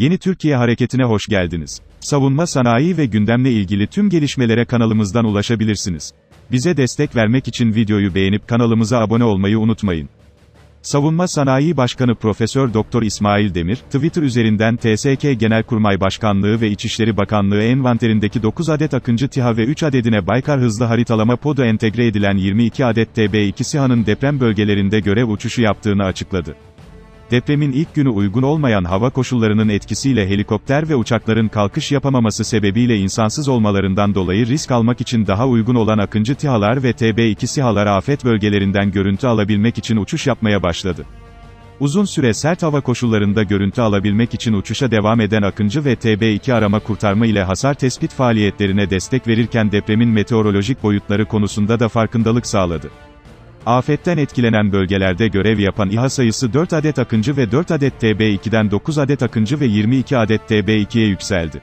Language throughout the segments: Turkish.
Yeni Türkiye Hareketi'ne hoş geldiniz. Savunma sanayi ve gündemle ilgili tüm gelişmelere kanalımızdan ulaşabilirsiniz. Bize destek vermek için videoyu beğenip kanalımıza abone olmayı unutmayın. Savunma Sanayi Başkanı Profesör Doktor İsmail Demir, Twitter üzerinden TSK Genelkurmay Başkanlığı ve İçişleri Bakanlığı envanterindeki 9 adet Akıncı TİHA ve 3 adedine Baykar hızlı haritalama podu entegre edilen 22 adet TB2 SİHA'nın deprem bölgelerinde görev uçuşu yaptığını açıkladı. Depremin ilk günü uygun olmayan hava koşullarının etkisiyle helikopter ve uçakların kalkış yapamaması sebebiyle insansız olmalarından dolayı risk almak için daha uygun olan Akıncı TİHA'lar ve TB2 SİHA'lar afet bölgelerinden görüntü alabilmek için uçuş yapmaya başladı. Uzun süre sert hava koşullarında görüntü alabilmek için uçuşa devam eden Akıncı ve TB2 arama kurtarma ile hasar tespit faaliyetlerine destek verirken depremin meteorolojik boyutları konusunda da farkındalık sağladı. Afetten etkilenen bölgelerde görev yapan İHA sayısı 4 adet Akıncı ve 4 adet TB2'den 9 adet Akıncı ve 22 adet TB2'ye yükseldi.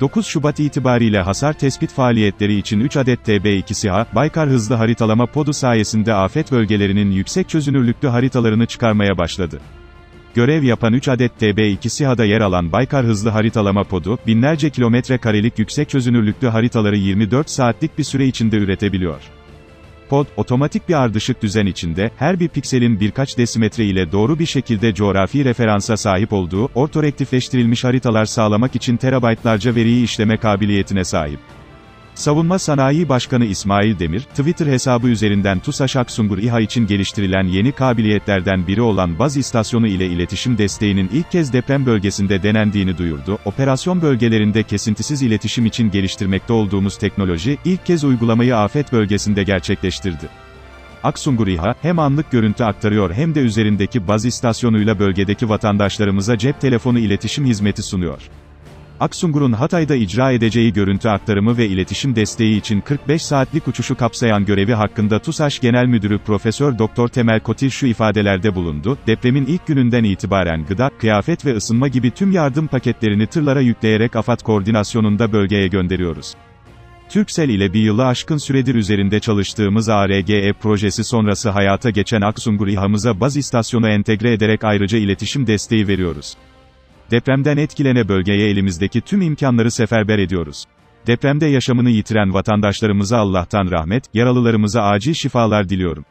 9 Şubat itibariyle hasar tespit faaliyetleri için 3 adet TB2 SİHA, Baykar hızlı haritalama podu sayesinde afet bölgelerinin yüksek çözünürlüklü haritalarını çıkarmaya başladı. Görev yapan 3 adet TB2 SİHA'da yer alan Baykar hızlı haritalama podu, binlerce kilometre karelik yüksek çözünürlüklü haritaları 24 saatlik bir süre içinde üretebiliyor. Pod, otomatik bir ardışık düzen içinde, her bir pikselin birkaç desimetre ile doğru bir şekilde coğrafi referansa sahip olduğu, ortorektifleştirilmiş haritalar sağlamak için terabaytlarca veriyi işleme kabiliyetine sahip. Savunma Sanayi Başkanı İsmail Demir, Twitter hesabı üzerinden TUSAŞ Aksungur İHA için geliştirilen yeni kabiliyetlerden biri olan baz istasyonu ile iletişim desteğinin ilk kez deprem bölgesinde denendiğini duyurdu. Operasyon bölgelerinde kesintisiz iletişim için geliştirmekte olduğumuz teknoloji, ilk kez uygulamayı afet bölgesinde gerçekleştirdi. Aksungur İHA, hem anlık görüntü aktarıyor hem de üzerindeki baz istasyonuyla bölgedeki vatandaşlarımıza cep telefonu iletişim hizmeti sunuyor. Aksungur'un Hatay'da icra edeceği görüntü aktarımı ve iletişim desteği için 45 saatlik uçuşu kapsayan görevi hakkında TUSAŞ Genel Müdürü Profesör Doktor Temel Kotil şu ifadelerde bulundu. Depremin ilk gününden itibaren gıda, kıyafet ve ısınma gibi tüm yardım paketlerini tırlara yükleyerek AFAD koordinasyonunda bölgeye gönderiyoruz. Türksel ile bir yılı aşkın süredir üzerinde çalıştığımız ARGE projesi sonrası hayata geçen Aksungur İHA'mıza baz istasyonu entegre ederek ayrıca iletişim desteği veriyoruz. Depremden etkilene bölgeye elimizdeki tüm imkanları seferber ediyoruz. Depremde yaşamını yitiren vatandaşlarımıza Allah'tan rahmet, yaralılarımıza acil şifalar diliyorum.